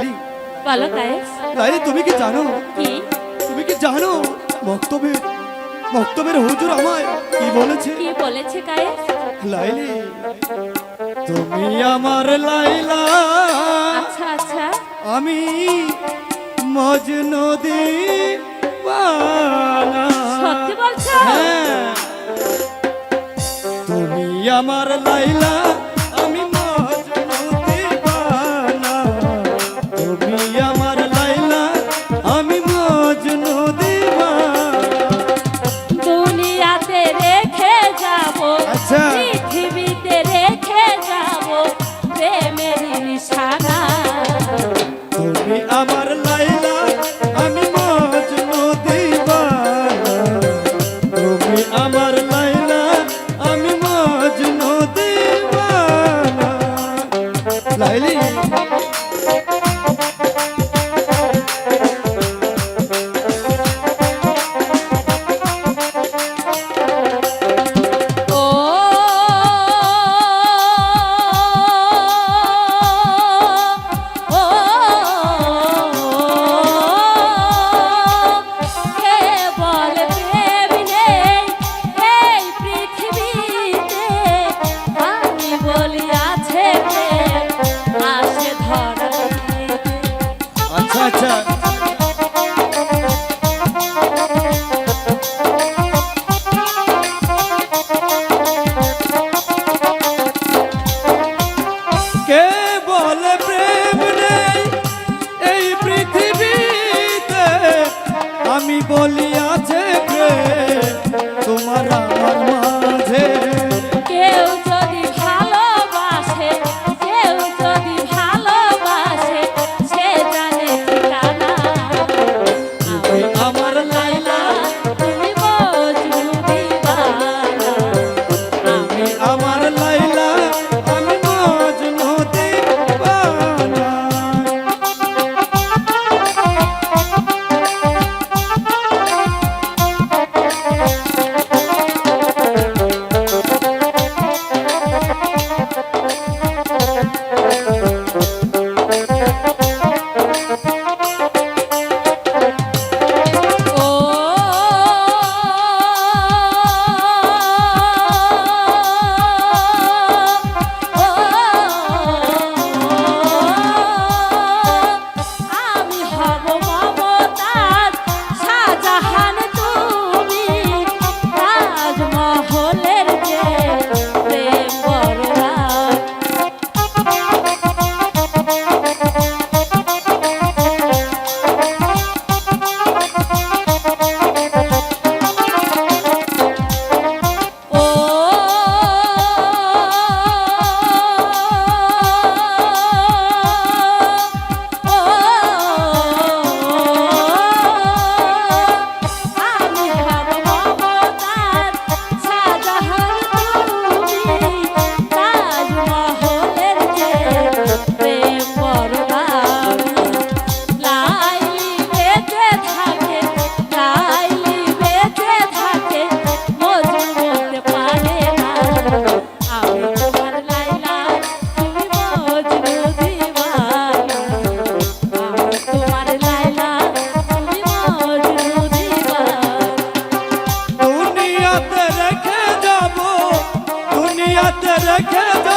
Darling বলো তুমি কি জানো? তুমি কি জানো? বক্তব্যের বক্তব্যের হুজুর আমায় কি বলেছে? কি বলেছে লাইলি তুমি আমার লাইলা। আচ্ছা আচ্ছা। আমি মজনু দিবানা সত্যি হ্যাঁ। তুমি আমার লাইলা। আমার time. রেখে